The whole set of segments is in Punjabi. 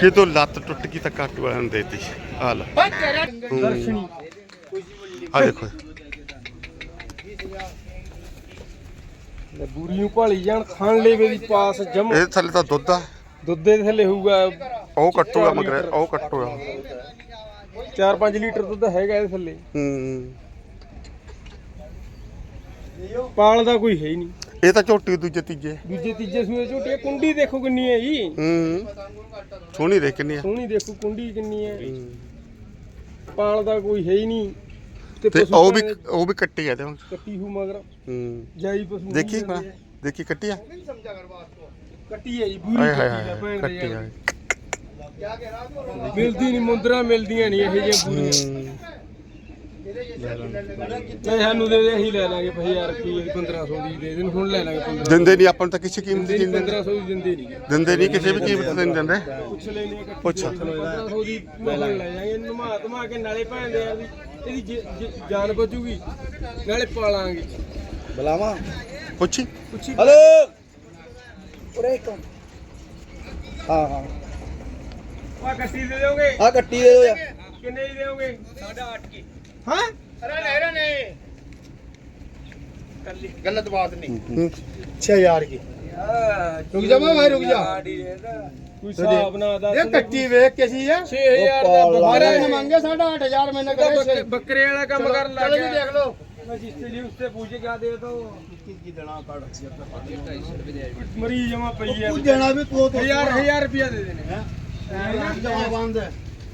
ਕਿਤੋਂ ਲੱਤ ਟੁੱਟ ਗਈ ਤਾਂ ਕਾਟੂ ਵਾਲਿਆਂ ਨੂੰ ਦੇਤੀ। ਆ ਲੈ। ਦਰਸ਼ਨੀ। ਆ ਦੇਖੋ। ਬੂਰੀ ਨੂੰ ਭਾਲੀ ਜਾਣ ਖਾਣ ਲੇਵੇ ਦੀ ਪਾਸ ਜਮ। ਇਹ ਥੱਲੇ ਤਾਂ ਦੁੱਧ ਆ। ਦੁੱਧ ਦੇ ਥੱਲੇ ਹੋਊਗਾ। ਉਹ ਕੱਟੂਗਾ ਮਗਰ ਉਹ ਕੱਟੂਗਾ। 4-5 ਲੀਟਰ ਦੁੱਧ ਹੈਗਾ ਇਹਦੇ ਥੱਲੇ। ਹੂੰ। ਪਾਲ ਦਾ ਕੋਈ ਹੈ ਹੀ ਨਹੀਂ। ਇਹ ਤਾਂ ਝੋਟੀ ਦੂਜੇ ਤੀਜੇ। ਦੂਜੇ ਤੀਜੇ ਸੂਏ ਝੋਟੀ ਕੁੰਡੀ ਦੇਖੋ ਕਿੰਨੀ ਹੈ ਜੀ। ਹੂੰ। ਸੋਹਣੀ ਦੇਖ ਕਿੰਨੀ ਆ। ਸੋਹਣੀ ਦੇਖੋ ਕੁੰਡੀ ਕਿੰਨੀ ਹੈ। ਹੂੰ। ਪਾਲ ਦਾ ਕੋਈ ਹੈ ਹੀ ਨਹੀਂ। ਤੇ ਪਸ਼ੂ ਉਹ ਵੀ ਭਾਵੇਂ ਉਹ ਵੀ ਕੱਟੀ ਆ ਤੇ ਹੁਣ। ਕੱਟੀ ਹੂ ਮਗਰ। ਹੂੰ। ਜਾਈ ਪਸ਼ੂ ਨਹੀਂ ਦੇਖੀ ਜਾਂਦੇ ਭਲਾ, ਆ। ਦੇਖੀ ਕੱਟੀ ਆ? ਕੱਟੀ ਹੈ ਜੀ ਬੂਰੀ ਹਾਏ ਹਾਏ ਕੱਟੀ ਦਾ ਹਾਏ ਭੈਣ ਦੇ ਕੱਟੀ ਆ। ਯਾਰ। ਮਿਲਦੀ ਨਹੀਂ ਮੁੰਦਰਾ ਮਿਲਦੀਆਂ ਨਹੀਂ ਇਹੋ ਜਿਹੀਆਂ ਬੂਰੀਆਂ ਹੂੰ। ਨਹੀਂ ਸਾਨੂੰ ਦੇ ਦੇ ਅਸੀਂ ਲੈ ਲਾਂਗੇ 1000 ਰੁਪਏ 1500 ਦੀ ਦੇ ਦੇਣ ਹੁਣ ਲੈ ਲਾਂਗੇ 1500 ਦਿੰਦੇ ਨਹੀਂ ਆਪਾਂ ਨੂੰ ਤਾਂ ਕਿਸੇ ਕੀਮਤ ਦੀ ਦਿੰਦੇ 1500 ਦੀ ਦਿੰਦੇ ਨਹੀਂ ਦਿੰਦੇ ਨਹੀਂ ਕਿਸੇ ਵੀ ਕੀਮਤ ਤੇ ਨਹੀਂ ਦਿੰਦੇ। ਪੁੱਛ ਲੈਨੇ ਆ ਪੁੱਛ। 1500 ਦੀ ਮੁੱਲ ਲੈ ਜਾਾਂਗੇ ਨਮਾ ਧਮਾ ਕੇ ਨਾਲੇ ਭੈਣਦੇ ਆ ਵੀ ਇਹਦੀ ਜ- ਜ- ਜਾਨ ਬਚੂਗੀ ਨਾਲੇ ਪਾਲਾਂਗੇ। ਬੁਲਾਵਾ? ਪੁੱਛੀ। ਪੁੱਛੀ। ਹਲੋ! ਉਰੇ ਇੱਕ ਹਾਂ ਹਾਂ। ਆ ਕੱਟੀ ਦੇ ਦਿਓਗੇ? ਆ ਕੱਟੀ ਦੇ ਦੋ ਯਾਰ। ਕਿੰਨੇ ਦੀ ਦਿਓਗੇ? 8.5 ਕੀ। ਹਾਂ? ਗਲਤ ਬਾਤ ਨਹੀਂ ਹੂੰ। 6000 ਕੀ ਰੁਕ ਜਾ ਮੈਂ ਰੁਕ ਜਾ ਕੋਈ ਹਿਸਾਬ ਨਾ ਦੱਸ ਇਹ ਕੱਟੀ ਵੇਖ ਕੇ ਸੀ ਆ 6000 ਦਾ ਉਹ ਬੱਕਰਾ ਪਾਲਾ ਮੰਗੇ ਸਾਡਾ 8000 ਮੈਨੇ ਕਰੇ ਬੱਕਰੇ- ਬੱਕਰੇ ਵਾਲਾ ਕੰਮ ਕਰਨ ਲੱਗ ਚਲੋ ਜੀ ਗਿਆ ਦੇਖ ਲਓ मैं जिससे लिए उससे पूछे क्या दे तो ਕੀ ਦੇਣਾ ਕੱਢ मरी जमा पई है ਤੂੰ ਦੇਣਾ ਵੀ ਤੂੰ ਤੋਂ हजार हजार रुपया दे देने ਆ ਬੰਦ ਹੈ ਆ ਬੰਦ ਹੈ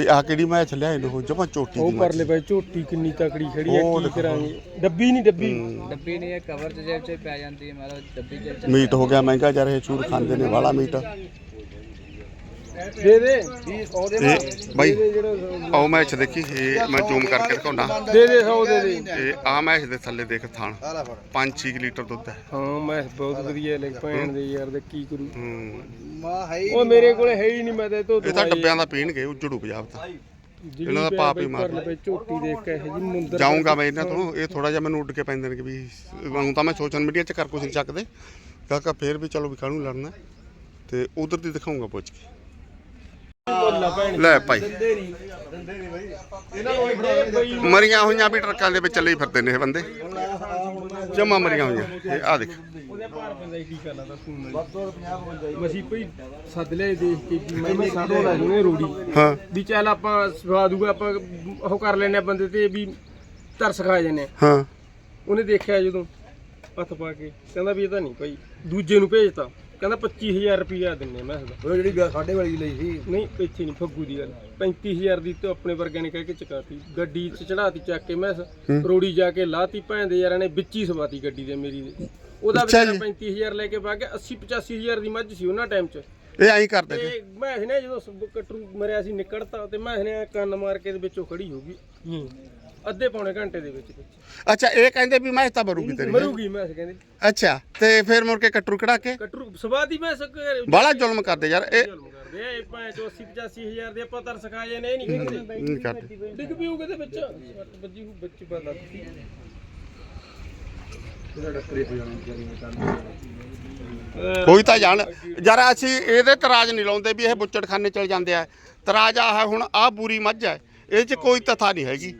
ਤੇ ਆ ਕਿਹੜੀ ਮੈਂ ਲਿਆਏ ਨੂੰ ਜਮਾ ਚੋਟੀ ਉਹ ਦੀ ਕਰ ਲੈ ਬਾਈ ਝੋਟੀ ਕਿੰਨੀ ਤਕੜੀ ਖੜੀ ਹੈ ਉਹ ਕੀ ਦੇਖੋ। ਕਰਾਂਗੇ? ਡੱਬੀ ਨਹੀਂ ਡੱਬੀ। ਡੱਬੀ ਨਹੀਂ ਇਹ ਕਵਰ ਚ ਜੇਬ ਚ ਪੈ ਜਾਂਦੀ ਹੈ ਮਤਲਬ ਡੱਬੀ ਜੇਬ ਚ ਮੀਟ ਹੋ ਗਿਆ ਮਹਿੰਗਾ ਜਾ ਰਹੇ ਚੂਰ ਖਾਂਦੇ ਨੇ ਵਾਲਾ ਮੀਟ। ਦੇ ਬਾਈ ਆਓ ਮੈਚ ਦੇਖੀ ਇਹ ਮੈਂ ਜ਼ੂਮ ਕਰਕੇ ਦਿਖਾਉਣਾ ਦੇ ਦੇ 100 ਦੇ ਦੇ। ਇਹ ਆ ਮੈਚ ਦੇ ਥੱਲੇ ਦੇਖ ਥਾਣ। 5-6 ਲੀਟਰ ਦੁੱਧ ਹੈ। ਹਾਂ ਮੈਂ ਬਹੁਤ ਵਧੀਆ ਲੈ ਭੈਣ ਦੇ ਯਾਰ ਦੇ ਕੀ ਕਰੂ। ਹੂੰ। ਮਾ ਹੈ ਉਹ ਮੇਰੇ ਕੋਲੇ ਹੈ ਹੀ ਨਹੀਂ ਮੈਂ ਤੇ ਤੋਂ ਇਹ ਤਾਂ ਡੱਬਿਆਂ ਦਾ ਪੀਣਗੇ ਉਜੜੂ ਪੰਜਾਬ ਤਾਂ। ਇਹਨਾਂ ਦਾ ਪਾਪ ਹੀ ਮਾਰ ਲੈ ਝੋਟੀ ਦੇਖ ਕੇ ਇਹ ਜੀ ਮੁੰਦਰ ਜਾਊਂਗਾ ਮੈਂ ਇਹਨਾਂ ਤੋਂ ਇਹ ਥੋੜਾ ਜਿਹਾ ਮੈਨੂੰ ਉੱਡ ਕੇ ਪੈਂਦੇ ਨੇ ਕਿ ਵੀ ਹੁਣ ਤਾਂ ਮੈਂ ਸੋਸ਼ਲ ਮੀਡੀਆ 'ਚ ਕਰ ਕੁਛ ਨਹੀਂ ਚੱਕਦੇ। ਕਾਕਾ ਫੇਰ ਵੀ ਚਲੋ ਵੀ ਕਾਹਨੂੰ ਲੜਨਾ ਤੇ ਉਧਰ ਦੀ ਦਿਖਾਉਂਗਾ ਪੁੱਛ ਕੇ। ਲੈ ਭਾਈ। ਮਰੀਆਂ ਹੋਈਆਂ ਵੀ ਟਰੱਕਾਂ ਦੇ ਵਿੱਚ ਚੱਲੇ ਫਿਰਦੇ ਨੇ ਇਹ ਬੰਦੇ। ਜਮਾ ਮਰੀਆਂ ਹੋਈਆਂ। ਇਹ ਆ ਦੇਖ। ਉਹਦੇ ਭਾਰ ਪੈਂਦਾ ਕੀ ਕਰਨਾ ਤਾਂ ਸੁਣ ਮਸੀ ਭਈ ਸੱਦ ਲਿਆ ਦੇਖ ਕੇ ਮੈਂ ਮੈਂ ਸਾਡੋ ਲੈ ਜੂਨੇ ਰੋੜੀ। ਹਾਂ। ਵੀ ਚੱਲ ਆਪਾਂ ਸਵਾ ਦੂਗਾ ਆਪਾਂ ਉਹ ਕਰ ਲੈਨੇ ਆ ਬੰਦੇ ਤੇ ਵੀ ਤਰਸ ਖਾ ਹਾਂ। ਉਹਨੇ ਦੇਖਿਆ ਜਦੋਂ ਹੱਥ ਪਾ ਕੇ। ਕਹਿੰਦਾ ਵੀ ਇਹ ਤਾਂ ਨਹੀਂ ਭਾਈ ਦੂਜੇ ਨੂੰ ਭੇਜਤਾ। ਕਹਿੰਦਾ 25000 ਰੁਪਇਆ ਦਿੰਨੇ ਮੈਂ ਕਿਹਾ ਉਹ ਜਿਹੜੀ ਸਾਡੇ ਵਾਲੀ ਲਈ ਸੀ। ਨਹੀਂ ਇੱਥੇ ਨਹੀਂ ਫੱਗੂ ਦੀ ਗੱਲ। 35000 ਦੀ ਤੇ ਆਪਣੇ ਵਰਗਿਆਂ ਨੇ ਕਹਿ ਕੇ ਚਕਾਤੀ। ਗੱਡੀ 'ਚ ਚੜਾਤੀ ਚੱਕ ਕੇ ਮੈਂ ਰੋੜੀ ਜਾ ਕੇ ਲਾਤੀ ਭੈਣ ਦੇ ਯਾਰਾਂ ਨੇ ਵਿੱਚ ਹੀ ਸਵਾਤੀ ਗੱਡੀ ਦੇ ਮੇਰੀ ਦੇ। ਉਹਦਾ ਅੱਛਾ ਵਿਚਾਰਾ ਜੀ। 35000 ਲੈ ਕੇ ਪਾ ਗਿਆ। 80 85000 ਦੀ ਮੱਝ ਸੀ ਉਹਨਾਂ ਟਾਈਮ 'ਚ। ਇਹ ਐਂ ਕਰਦੇ ਤੇ ਮੈਂ ਨੇ ਜਦੋਂ ਸ- ਕਟਰੂ ਮਰਿਆ ਸੀ ਨਿਕੜਤਾ ਤੇ ਮੈਂ ਨੇ ਕੰਨ ਮਾਰ ਕੇ ਦੇ ਵਿੱਚੋਂ ਖੜੀ ਹੋ ਗਈ। ਅੱਧੇ ਪੌਣੇ ਘੰਟੇ ਦੇ ਵਿੱਚ ਵਿੱਚ। ਅੱਛਾ ਇਹ ਕਹਿੰਦੇ ਵੀ ਮੈਂ ਤਾਂ ਮਰੂਗੀ ਤੇਰੀ ਮਰੂਗੀ ਮੈਂ ਕਹਿੰਦੇ। ਅੱਛਾ ਤੇ ਫਿਰ ਮੁੜ ਕੇ ਕਟਰੂ ਕਢਾ ਕੇ? ਕਟਰੂ ਸਵਾਦੀ ਮੈਂ ਸਕ ਬਾਲਾ ਜ਼ੁਲਮ ਕਰਦੇ ਯਾਰ ਇਹ ਜ਼ੁਲਮ ਕਰਦੇ ਆ ਇਹ ਭਾਵੇਂ 80 85000 ਦੇ ਆਪਾਂ ਤਰਸ ਖਾ ਜਾਂਦੇ ਇਹ ਨਹੀਂ ਕਹਿੰਦੇ ਨਹੀਂ ਕਰਦੇ। ਡਿੱਗ ਪਿਊਗੇ ਤੇ ਵਿੱਚ। ਸੱਟ ਵੱਜੀ ਹੋਊ ਵਿੱਚ ਬੰਦਾ ਕੋਈ ਤਾਂ ਜਾਣ। ਯਾਰ ਅਸੀਂ ਇਹਦੇ ਤਰਾਜ ਨਹੀਂ ਲਾਉਂਦੇ ਵੀ ਇਹ ਬੁੱਚੜਖਾਨੇ ਚਲ ਜਾਂਦੇ ਆ। ਤਰਾਜ ਆ ਹੁਣ ਆ ਬੂਰੀ ਮੱਝ ਹੈ। ਇਹ 'ਚ ਕੋਈ ਤਥਾ ਨਹੀਂ ਹੈਗੀ।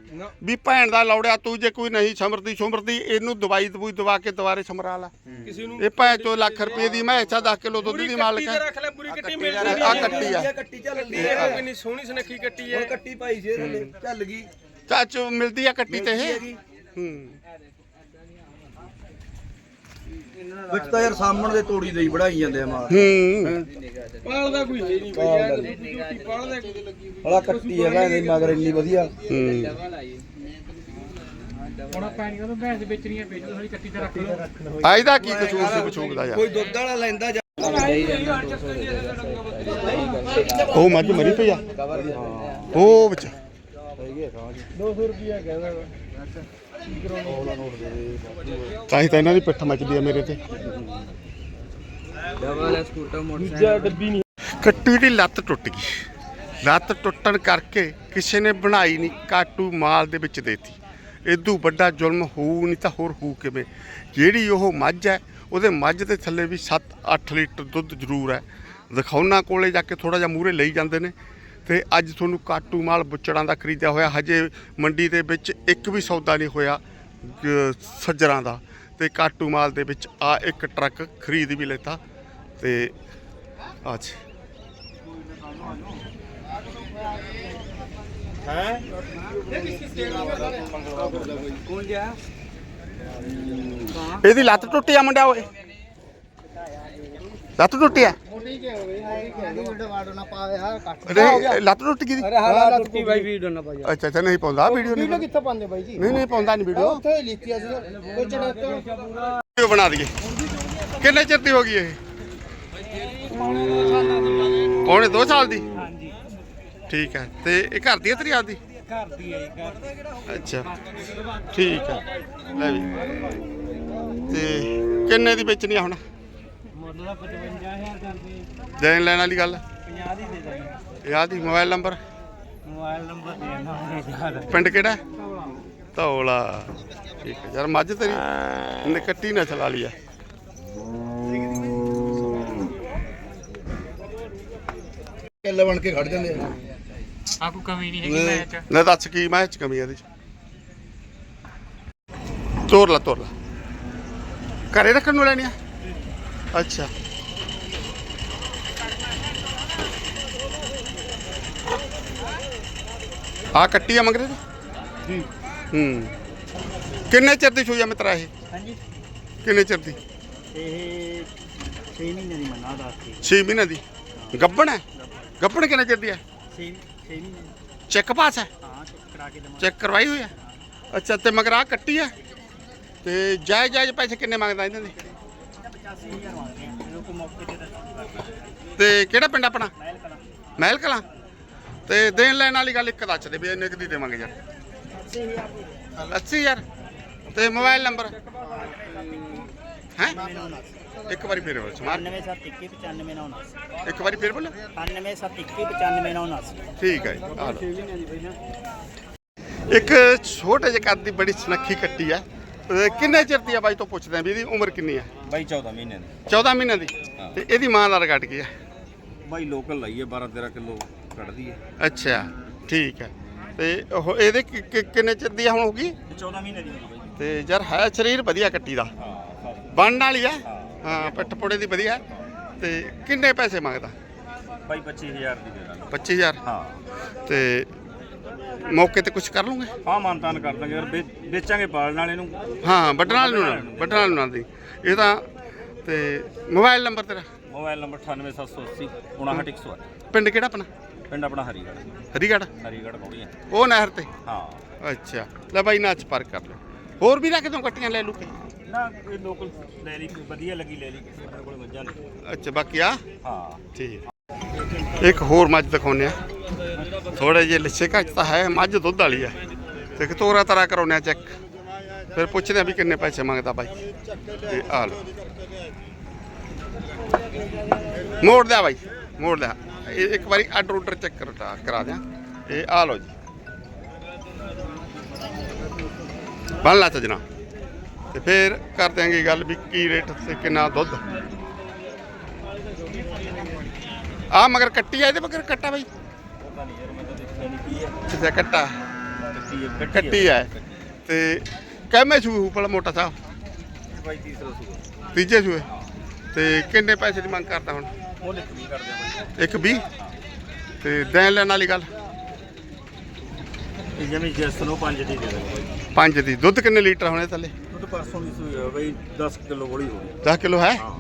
ਵੀ ਭੈਣ ਦਾ ਲੌੜਿਆ ਤੂੰ ਜੇ ਕੋਈ ਨਹੀਂ ਸਮਰਦੀ ਸੁਮਰਦੀ ਇਹਨੂੰ ਦਵਾਈ ਦਵੂਈ ਦਵਾ ਕੇ ਦੁਬਾਰੇ ਸਮਰਾ ਲਾ ਕਿਸੇ ਨੂੰ ਇਹ ਭੈਣ ਚੋ ਲੱਖ ਰੁਪਏ ਦੀ ਮੈਂ ਇੱਥਾ 10 ਕਿਲੋ ਦੁੱਧ ਦੀ ਮਾਲਕ ਹੈ। ਰੱਖ ਲੈ ਪੂਰੀ ਕੱਟੀ ਮਿਲ ਆ ਕੱਟੀ ਆ। ਕੱਟੀ ਚੱਲ ਗਈ ਇਹ ਕਿੰਨੀ ਸੋਹਣੀ ਸੁਨੱਖੀ ਕੱਟੀ ਹੈ। ਕੱਟੀ ਪਾਈ ਸੀ ਥੱਲੇ ਚੱਲ ਗਈ। ਚਾਚੂ ਮਿਲਦੀ ਆ ਕੱਟੀ ਤੇ ਇਹ। ਹੂੰ। ਵਿੱਚ ਤਾਂ ਯਾਰ ਸਾਹਮਣ ਦੇ ਤੋੜੀ ਦੇ ਹੀ ਜਾਂਦੇ ਆ ਮਾਰ। ਹੂੰ। ਪਾਲਦਾ ਕੋਈ ਹੈ ਨਹੀਂ। ਬਈ ਯਾਰ ਪਾਲਦਾ ਕੋਈ ਲੱਗੀ ਹਲਾ ਕੱਟੀ ਹੈ ਭੈਣ ਦੇ ਮਗਰ ਇੰਨੀ ਵਧੀਆ। ਹੂੰ। ਆਈ ਦਾ ਕੀ ਕਸੂਰ ਸੀ ਬਚੂਕ ਦਾ ਯਾਰ? ਕੋਈ ਦੁੱਧ ਵਾਲਾ ਲੈਂਦਾ ਜਾਂ ਉਹ ਮੱਝ ਮਰੀ ਪਈ ਆ। ਉਹ ਵਿੱਚ। 200 ਰੁਪਿਆ ਕਹਿੰਦਾ। ਤਾਂ ਹੀ ਤਾਂ ਇਹਨਾਂ ਦੀ ਪਿੱਠ ਮੱਚਦੀ ਆ ਮੇਰੇ ਤੇ। ਡਬਲ ਹੈ ਸਕੂਟਰ ਮੋਟਰਸਾਈਕਲ। ਡੱਬੀ ਨਹੀਂ। ਕੱਟੀ ਦੀ ਲੱਤ ਟੁੱਟ ਗਈ। ਲੱਤ ਟੁੱਟਣ ਕਰਕੇ ਕਿਸੇ ਨੇ ਬਣਾਈ ਨਹੀਂ ਕਾਟੂ ਮਾਲ ਦੇ ਵਿੱਚ ਦੇਤੀ। ਇਦੋਂ ਵੱਡਾ ਜ਼ੁਲਮ ਹੋਊ ਨਹੀਂ ਤਾਂ ਹੋਰ ਹੋਊ ਕਿਵੇਂ? ਜਿਹੜੀ ਉਹ ਮੱਝ ਹੈ ਉਹਦੇ ਮੱਝ ਦੇ ਥੱਲੇ ਵੀ 7-8 ਲੀਟਰ ਦੁੱਧ ਜ਼ਰੂਰ ਹੈ। ਦਿਖਾਉਣਾ ਕੋਲੇ ਜਾ ਕੇ ਥੋੜਾ ਜਿਹਾ ਮੂਰੇ ਲਈ ਜਾਂਦੇ ਨੇ। ਤੇ ਅੱਜ ਤੁਹਾਨੂੰ ਕਾਟੂ ਮਾਲ ਬੁੱਚੜਾਂ ਦਾ ਖਰੀਦਿਆ ਹੋਇਆ। ਹਜੇ ਮੰਡੀ ਦੇ ਵਿੱਚ ਇੱਕ ਵੀ ਸੌਦਾ ਨਹੀਂ ਹੋਇਆ ਸੱਜਰਾਂ ਦਾ। ਤੇ ਕਾਟੂ ਮਾਲ ਦੇ ਵਿੱਚ ਆ ਇੱਕ ਟਰੱਕ ਖਰੀਦ ਵੀ ਲੈਤਾ ਤੇ ਅੱਜ। ਇਹਦੀ ਲੱਤ ਟੁੱਟੀ ਆ ਮੁੰਡਾ ਓਏ। ਲੱਤ ਟੁੱਟੀ ਆ ਮੋਟੀ ਕੇ ਹੋ ਗਈ ਹੈ ਕਿ ਵੀਡੀਓ ਵਾੜੋ ਨਾ ਪਾਵੇ ਹਾਂ ਕੱਟ ਅਰੇ ਲੱਤ ਟੁੱਟ ਗਈ ਦੀ? ਅਰੇ ਹਾਲਾ ਟੁੱਟੀ ਬਾਈ ਵੀਡੀਓ ਨਾ ਪਾਈ ਅੱਛਾ ਅੱਛਾ ਨਹੀਂ ਪਾਉਂਦਾ ਵੀਡੀਓ ਵੀਡੀਓ ਨਹੀਂ। ਕਿੱਥੇ ਪਾਉਂਦੇ ਬਾਈ ਜੀ? ਨਹੀਂ ਨਹੀਂ ਪਾਉਂਦਾ ਨਹੀਂ ਵੀਡੀਓ। ਉੱਥੇ ਲਿਖਿਆ ਸੀ ਕੋਈ ਚੜਾ ਵੀਡੀਓ ਬਣਾ ਦਈਏ। ਕਿੰਨੇ ਚਿਰ ਦੀ ਹੋ ਗਈ ਇਹ? ਪੌਣੇ 2 ਸਾਲ ਦੀ? ਹਾਂਜੀ। ਠੀਕ ਹੈ ਤੇ ਇਹ ਘਰ ਦੀ ਹੈ ਤੇਰੀ ਆਪਦੀ? ਘਰ ਦੀ ਹੈ ਘਰ ਅੱਛਾ ਠੀਕ ਹੈ। ਲੈ ਵੀ। ਤੇ ਕਿੰਨੇ ਦੀ ਵੇਚਣੀ ਆ ਹੁਣ? ਮੁੱਲ ਦਾ 55000 ਜਾਂਦੀ ਦੇਣ ਲੈਣ ਵਾਲੀ ਗੱਲ? 50 ਦੀ ਦੇ ਦਾਂਗੇ ਯਾਦ ਦੀ ਮੋਬਾਈਲ ਨੰਬਰ? ਮੋਬਾਈਲ ਨੰਬਰ ਦੇਣਾ ਨਹੀਂ ਯਾਰ। ਪਿੰਡ ਕਿਹੜਾ? ਧੌਲਾ। ਠੀਕ ਹੈ ਯਾਰ ਮੱਝ ਤੇਰੀ? ਇਹਨੇ ਕੱਟੀ ਆ। ਕਿੱਲੇ ਬਣ ਕੇ ਖੜ ਜਾਂਦੇ ਆ। ਆਕੂ ਕਮੀ ਨਹੀਂ ਹੈਗੀ ਮੈਚ। ਨਾ ਦੱਸ ਕੀ ਮੈਂ ਚ ਕਮੀ ਆ ਇਹਦੇ ਚ? ਤੋਰ ਲਾ ਤੋਰ ਲਾ। ਘਰੇ ਰੱਖਣ ਨੂੰ ਲੈਣੀ ਆ? ਅੱਛਾ। ਆ ਕੱਟੀ ਆ ਮਗਰੇ? ਦੀ ਜੀ। ਹੂੰ। ਕਿੰਨੇ ਚਿਰ ਦੀ ਸੂਈ ਆ ਮਿੱਤਰਾ ਇਹ? ਹਾਂਜੀ। ਕਿੰਨੇ ਚਿਰ ਦੀ? ਇਹ 6 ਮਹੀਨੇ ਦੀ ਮੰਨਾ ਦੱਸਦੀ 6 ਮਹੀਨੇ ਦੀ। ਗੱਬਣ ਹੈ? ਗੱਬਣ ਕਿੰਨੇ ਚਿਰ ਦੀ ਹੈ? 6 6 ਮਹੀਨੇ ਚੈੱਕ ਪਾਸ ਹੈ? ਹਾਂ ਕਰਾ ਕੇ ਦਵਾਂ ਚੈੱਕ ਕਰਵਾਈ ਹੋਈ ਹੈ? ਅੱਛਾ ਤੇ ਮਗਰ ਆ ਕੱਟੀ ਹੈ? ਤੇ ਜਾਇਜ਼ ਜਾਇਜ਼ ਪੈਸੇ ਕਿੰਨੇ ਮੰਗਦਾ ਇਹਨਾਂ ਦੇ? 85000 ਮੰਗਦੇ ਆ ਜਦੋਂ ਕੋ ਮੌਕੇ ਤੇ ਤੇ ਕਿਹੜਾ ਪਿੰਡ ਆਪਣਾ? ਮਹਿਲ ਕਲਾ ਮਹਿਲ ਕਲਾਂ ਤੇ ਦੇਣ ਲੈਣ ਵਾਲੀ ਗੱਲ ਇੱਕ ਦੱਸ ਦੇ ਵੀ ਇੰਨੇ ਕੁ ਦੀ ਦੇਵਾਂਗੇ ਯਾਰ। 80000 ਤੇ ਮੋਬਾਈਲ ਨੰਬਰ? ਹੈ? ਇੱਕ ਵਾਰੀ ਫੇਰ ਬੋਲ ਸਮਾਰ। 9771 ਇੱਕ ਵਾਰੀ ਫੇਰ ਬੋਲ। 9771 ਠੀਕ ਹੈ ਜੀ, ਆ ਲਓ। ਇੱਕ ਛੋਟੇ ਜਿਹੇ ਕੱਦ ਦੀ ਬੜੀ ਸੁਨੱਖੀ ਕੱਟੀ ਆ। ਤੇ ਕਿੰਨੇ ਚਿਰ ਦੀ ਆ ਬਾਈ ਤੋਂ ਪੁੱਛਦੇ ਆ ਵੀ ਇਹਦੀ ਉਮਰ ਕਿੰਨੀ ਆ? ਬਾਈ 14 ਮਹੀਨੇ ਦੀ। 14 ਮਹੀਨੇ ਦੀ? ਤੇ ਇਹਦੀ ਮਾਂ ਦਾ ਰਿਕਾਰਡ ਕੀ ਆ? ਬਾਈ ਲੋਕਲ ਲਾਈਏ 12 13 ਕਿਲੋ ਕੱਢਦੀ ਹੈ ਅੱਛਾ ਠੀਕ ਹੈ ਤੇ ਉਹ ਇਹਦੇ ਕਿ- ਕਿ- ਕਿੰਨੇ ਚਿਰ ਦੀ ਹੁਣ ਹੋਗੀ ਇਹ 14 ਮਹੀਨੇ ਦੀ ਬਾਈ। ਤੇ ਯਾਰ ਹੈ ਸਰੀਰ ਵਧੀਆ ਕੱਟੀ ਦਾ। ਹਾਂ ਬਣਨ ਵਾਲੀ ਆ? ਹਾਂ। ਪਿੱਠ ਪੁੜੇ ਦੀ ਵਧੀਆ। ਤੇ ਕਿੰਨੇ ਪੈਸੇ ਮੰਗਦਾ? ਬਾਈ 25000 ਦੀ ਦੇ ਦਾਂਗੇ। 25000 ਹਾਂ। ਤੇ ਮੌਕੇ ਤੇ ਕੁਝ ਕਰ ਲੂਗੇ? ਹਾਂ ਮਾਨਤਾਨ ਕਰ ਦਾਂਗੇ ਯਾਰ ਵੇ- ਵੇਚਾਂਗੇ ਪਾਲਣ ਵਾਲੇ ਨੂੰ ਹਾਂ ਵੱਢਣ ਵਾਲੇ ਨੂੰ ਨਾ ਵੱਢਣ ਵਾਲੇ ਨੂੰ ਨਾ ਦੀ। ਇਹ ਤਾਂ ਤੇ ਮੋਬਾਈਲ ਨੰਬਰ ਤੇਰਾ? ਮੋਬਾਈਲ ਨੰਬਰ 98780 59108 ਪਿੰਡ ਕਿਹੜਾ ਆਪਣਾ? ਪਿੰਡ ਆਪਣਾ ਹਰੀਗੜ੍ਹ। ਹਰੀਗੜ੍ਹ? ਹਰੀਗੜ੍ਹ ਕੌੜੀਆਂ। ਉਹ ਨਹਿਰ ਤੇ? ਹਾਂ। ਅੱਛਾ। ਲੈ ਬਾਈ ਨਾਚ ਪਰ ਕਰ ਲਓ ਹੋਰ ਵੀ ਰੱਖ ਦੋ ਕੱਟੀਆਂ ਲੈ ਲੂ ਕੇ? ਨਾ ਕੋਈ ਲੋਕਲ ਲੈ ਲਈ ਕੋਈ ਵਧੀਆ ਲੱਗੀ ਲੈ ਲਈ ਕਿਸੇ ਆਪਣੇ ਕੋਲ ਮੱਝਾਂ ਨੇ। ਅੱਛਾ ਬਾਕੀ ਆ? ਹਾਂ। ਠੀਕ। ਇੱਕ ਹੋਰ ਮੱਝ ਦਿਖਾਉਂਦੇ ਆ ਥੋੜੇ ਜਿਹੇ ਲਿੱਸੇ ਘੱਟ ਤਾਂ ਹੈ, ਮੱਝ ਦੁੱਧ ਵਾਲੀ ਹੈ। ਤੇ ਇੱਕ ਤੋਰਾ ਤਰਾ ਕਰਾਉਂਦੇ ਆ ਚੈੱਕ ਫਿਰ ਪੁੱਛਦੇ ਆ ਵੀ ਕਿੰਨੇ ਪੈਸੇ ਮੰਗਦਾ ਬਾਈ। ਤੇ ਆ ਲਓ। ਮੋੜ ਦਿਆ ਬਾਈ, ਮੋੜ ਦਿਆ ਇਹ ਇੱਕ ਵਾਰੀ ਆਰਡਰ ਆਰਡਰ ਚੈੱਕ ਕਰਾ ਕਰਾ ਦਿਆਂ। ਇਹ ਆ ਲਓ ਜੀ। ਬਣ ਲਾ ਸਜਣਾ ਤੇ ਫਿਰ ਕਰ ਦਿਆਂਗੇ ਗੱਲ ਵੀ ਕੀ ਰੇਟ ਤੇ ਕਿੰਨਾ ਦੁੱਧ। ਆ ਮਗਰ ਕੱਟੀ ਆ ਇਹਦੇ ਮਗਰ ਕੱਟਾ ਬਾਈ। ਪਤਾ ਨਹੀਂ ਯਾਰ ਮੈਂ ਤਾਂ ਦੇਖਿਆ ਨਹੀਂ ਕੀ ਹੈ ਅੱਛਾ ਕੱਟਾ। ਕੱਟੀ ਹੈ ਕੱਟੀ ਹੈ ਤੇ ਕਿਵੇਂ ਸੂ ਭਲਾ ਮੋਟਾ ਸਾਹਿਬ ਬਾਈ ਤੀਸਰਾ ਸੂਆ। ਤੀਜੇ ਸੂਏ। ਤੇ ਕਿੰਨੇ ਪੈਸੇ ਦੀ ਮੰਗ ਕਰਦਾ ਹੁਣ? ਉਹ ਲਿਖ ਵੀ ਕਰਦੇ ਆ ਬਾਈ। ਇੱਕ 20 ਤੇ ਦੇਣ ਲੈਣ ਵਾਲੀ ਗੱਲ? ਇਹ ਜਿਵੇਂ ਜੈਸ ਨੂੰ 5 ਦੀ ਦੇ ਦਾਂਗੇ ਬਾਈ। ਪੰਜ ਦੀ। ਦੁੱਧ ਕਿੰਨੇ ਲੀਟਰ ਹੋਣੇ ਥੱਲੇ? ਤਾਂ ਪਰਸੋਂ ਦੀ ਸੂਈ ਬਾਈ 10 ਕਿਲੋ ਬੋਲੀ ਹੋ ਗਈ। 10 ਕਿਲੋ ਹੈ? ਹਾਂ।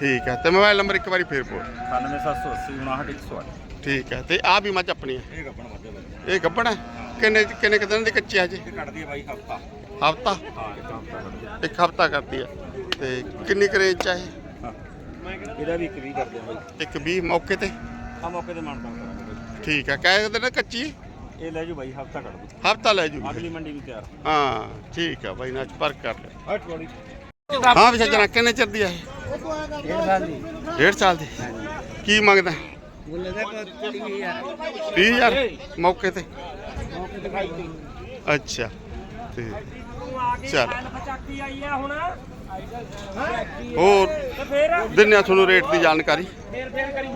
ਠੀਕ ਹੈ ਤੇ ਮੋਬਾਈਲ ਨੰਬਰ ਇੱਕ ਵਾਰੀ ਫੇਰ ਬੋਲ। 97780 59108 ਠੀਕ ਹੈ। ਤੇ ਆ ਵੀ ਮੱਝ ਆਪਣੀ ਹੈ? ਇਹ ਗੱਪਣ ਮੱਝਾ ਬਾਈ। ਇਹ ਗੱਬੜ ਹੈ? ਕਿੰਨੇ ਕਿੰਨੇ ਦਿਨ ਦੀ ਕੱਚੀ ਹੈ ਜੀ? ਕੱਢਦੀ ਹੈ ਬਾਈ ਹਫਤਾ। ਹਫਤਾ? ਹਾਂ ਇੱਕ ਹਫਤਾ ਹੈ। ਕਰਦੀ ਹੈ। ਤੇ ਕਿੰਨੀ ਕੁ ਰੇਂਜ ਚ ਹੈ ਇਹ? ਹਾਂ। ਇਹਦਾ ਵੀ ਇੱਕ ਵੀ ਕਰਦੇ ਆ ਬਾਈ। ਇੱਕ 20 ਮੌਕੇ ਤੇ? ਆ ਮੌਕੇ ਤੇ ਮਾਨਤਾ ਕਰਾਂਗੇ ਠੀਕ ਹੈ ਕਹਿ ਦਿੰਦੇ ਨਾ ਕੱਚੀ ਇਹ ਲੈ ਜੂ ਬਾਈ ਹਫਤਾ ਕੱਢ ਦੂ ਹਫਤਾ ਲੈ ਜੂਗੀ ਅਗਲੀ ਮੰਡੀ ਵੀ ਤਿਆਰ। ਹਾਂ ਠੀਕ ਆ ਬਾਈ ਨਾ ਪਰਖ ਕਰ ਲੈ ਹਾਂ ਹਾਂ, ਵੀ ਸੱਜਣਾ ਕਿੰਨੇ ਚਿਰ ਦੀ ਆ? ਡੇਢ ਸਾਲ ਦੀ। ਕੀ ਮੰਗਦਾ? ਬੋਲੇ ਦਾ ਕੋਈ ਯਾਰ 30000 ਮੌਕੇ ਤੇ। ਅੱਛਾ। ਤੇ ਚੱਲ। ਚੱਕੀ ਆਈ ਹੋਰ ਤੇ ਤੁਹਾਨੂੰ ਰੇਟ ਦੀ ਜਾਣਕਾਰੀ।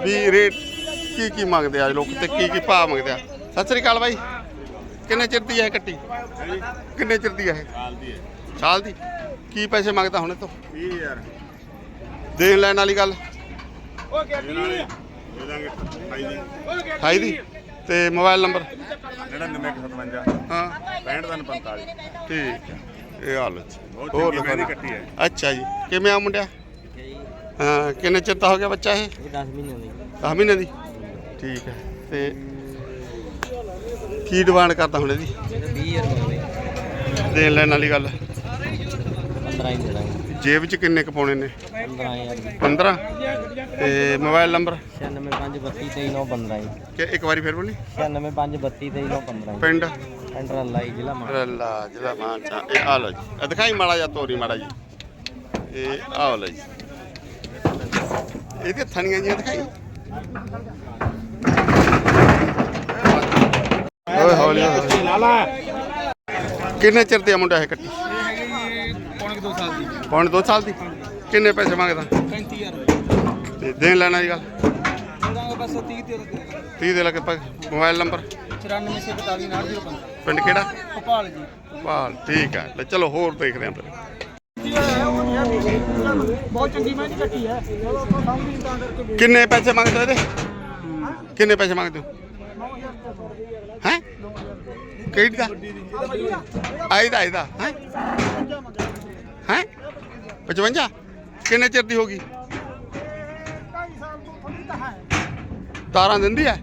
ਵੀ ਰੇਟ ਕੀ ਕੀ ਮੰਗਦੇ ਆ ਲੋਕ ਤੇ ਕੀ ਕੀ ਭਾਅ ਮੰਗਦੇ ਆ? ਸਤਿ ਸ੍ਰੀ ਅਕਾਲ ਬਾਈ। ਕਿੰਨੇ ਚਿਰ ਦੀ ਹੈ ਕੱਟੀ? ਕਿੰਨੇ ਚਿਰ ਦੀ ਹੈ ਸਾਲ ਦੀ ਹੈ। ਸਾਲ ਦੀ? ਕੀ ਪੈਸੇ ਮੰਗਦਾ ਹੁਣੇ ਤੋਂ 20000 ਦੇਣ ਲੈਣ ਵਾਲੀ ਗੱਲ। ਦੇ ਦਾਂਗੇ 28 ਦੀ। 28 ਦੀ? ਤੇ ਮੋਬਾਈਲ ਨੰਬਰ? 9957 ਹਾਂ 6545 ਠੀਕ ਹੈ। ਇਹ ਹਾਲ ਜੀ ਬਹੁਤ ਹੋਰ ਦਿਖਾਓ। ਕੱਟੀ ਹੈ। ਅੱਛਾ ਜੀ। ਕਿਵੇਂ ਆ ਮੁੰਡਿਆ? ਹਾਂ ਕਿੰਨੇ ਚਿਰ ਦਾ ਹੋ ਗਿਆ ਬੱਚਾ ਇਹ? ਇਹ 10 ਮਹੀਨੇ ਹੋਏ 10 ਮਹੀਨੇ ਦੀ? ਠੀਕ ਹੈ। ਤੇ ਕੀ ਡਿਮਾਂਡ ਕਰਦਾ ਹੁਣ ਇਹਦੀ? ਇਹ 20000 ਰੁਪਏ। ਦੇਣ ਲੈਣ ਵਾਲੀ ਗੱਲ। 15 ਹੀ ਜੇਬ 'ਚ ਕਿੰਨੇ ਕੁ ਪਾਉਣੇ ਨੇ? 15000 ਦੀ 15 ਤੇ ਮੋਬਾਈਲ ਨੰਬਰ? 96532 ਹੀ ਕਿ ਇੱਕ ਵਾਰੀ ਫਿਰ ਬੋਲੀ? 96532 ਹੀ ਪਿੰਡ? ਐਂਟਰ ਲਾਈ ਜ਼ਿਲ੍ਹਾ ਮਾਨ ਰੱਲਾ ਜ਼ਿਲ੍ਹਾ ਮਾਨਸਾ। ਇਹ ਆ ਲਓ ਜੀ। ਇਹ ਦਿਖਾਈ ਮਾੜਾ ਜਿਹਾ ਤੋਰੀ ਮਾੜਾ ਜੀ ਇਹ ਆਹ ਲਓ ਜੀ। ਇਹਦੇ ਥਣੀਆਂ ਜੀਆਂ ਦਿਖਾਈ। ਓਏ ਹੌਲੀ ਹੌਲੀ। ਕਿੰਨੇ ਚਿਰ ਦੀ ਆ ਮੁੰਡਾ ਇਹ ਕੱਟੀ? ਪੌਣੇ 2 ਸਾਲ ਦੀ ਪੌਣੇ 2 ਸਾਲ ਦੀ? ਕਿੰਨੇ ਪੈਸੇ ਮੰਗਦਾ? 35000 ਤੇ ਦੇਣ ਲੈਣ ਵਾਲੀ ਗੱਲ? ਦਾਂਗੇ ਬਸ 30 ਤੇ 30 ਦੇ ਲੱਗੇ ਮੋਬਾਈਲ ਨੰਬਰ? 9442 ਪਿੰਡ ਕਿਹੜਾ? ਭੋਪਾਲ ਜੀ। ਭਾਲ ਠੀਕ ਹੈ ਲੈ ਚਲੋ ਹੋਰ ਦੇਖਦੇ ਆਂ ਫਿਰ। ਬਹੁਤ ਚੰਗੀ ਮੈਂ ਕੱਟੀ ਹੈ। ਕਿੰਨੇ ਪੈਸੇ ਮੰਗਦੇ ਇਹਦੇ? ਕਿੰਨੇ ਪੈਸੇ ਮੰਗਦੇ ਹੋ? ਹੈ? ਕਿਹੜੀ ਦਾ? ਆਈ ਦਾ ਆਈ ਦਾ ਹੈ? ਹੈ? 55 ਕਿੰਨੇ ਚਿਰ ਦੀ ਹੋਗੀ ਢਾਈ ਸਾਲ ਤੋਂ ਥੋੜੀ ਤਾਂ ਹੈ ਤਾਰਾਂ ਦਿੰਦੀ ਹੈ?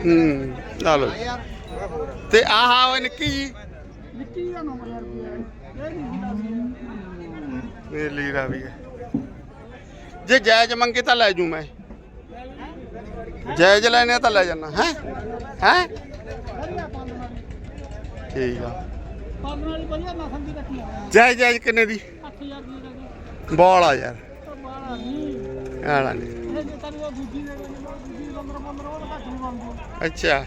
ਹੂੰ ਲਾ ਲਓ ਜੀ। ਤੇ ਆਹ ਓਏ ਨਿੱਕੀ ਜੀ। ਨਿੱਕੀ ਦਾ 9000 ਰੁਪਏ ਇਹ ਨਹੀਂ ਇਹ ਲੀਰਾ ਵੀ ਹੈ। ਜੇ ਜਾਇਜ਼ ਮੰਗੇ ਤਾਂ ਲੈ ਜੂ ਮੈਂ। ਜਾਇਜ਼ ਲੈਣੇ ਆ ਤਾਂ ਲੈ ਜਾਣਾ ਹੈ? ਹੈ? ਠੀਕ ਆ। ਪਾਲਣ ਵਾਲੀ ਵਧੀਆ ਨਸਲ ਦੀ ਕੱਟੀ ਆ। ਜਾਇਜ਼ ਜਾਇਜ਼ ਕਿੰਨੇ ਦੀ? 8000 ਦੀ ਲੱਗੀ ਬੋਲ ਆ ਯਾਰ। ਤਾਂ ਬਾਲਾ ਨਹੀਂ ਆਲਾ ਨਹੀਂ ਇਹ ਜੇ ਤੈਨੂੰ ਉਹ ਦੂਜੀ ਦੇ ਦੇਣੀ ਉਹ ਦੂਜੀ ਨੰਬਰ ਨੰਬਰ ਉਹ ਘੱਟ ਨਹੀਂ ਮੰਗਦੇ ਅੱਛਾ।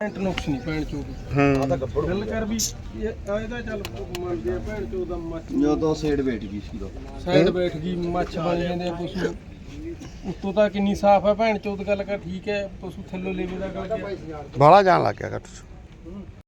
ਪੈਂਟ ਨੁਕਸ ਨਹੀਂ ਭੈਣ ਚੋਦ। ਹੂੰ। ਗੱਲ ਕਰ ਵੀ ਇਹ ਇਹਦਾ ਚੱਲ ਮੰਨਦੇ ਆ ਭੈਣ ਚੋਦ ਦਾ ਮੱਛ। ਜਦੋਂ ਸੇਡ ਬੈਠ ਗਈ ਸੀ ਦੋ ਸਾਈਡ ਬੈਠ ਗਈ ਮੱਛ ਬਣ ਜਾਂਦੇ ਆ ਪਸ਼ੂ। ਉੱਤੋਂ ਤਾਂ ਕਿੰਨੀ ਸਾਫ਼ ਹੈ ਭੈਣ ਚੋਦ ਗੱਲ ਕਰ ਠੀਕ ਹੈ ਪਸ਼ੂ ਥੱਲੋਂ ਲੇਵੇ ਦਾ ਗੱਲ ਕਰ। ਬਾਲਾ ਜਾਣ ਲੱਗ ਗਿਆ ਕੱਟ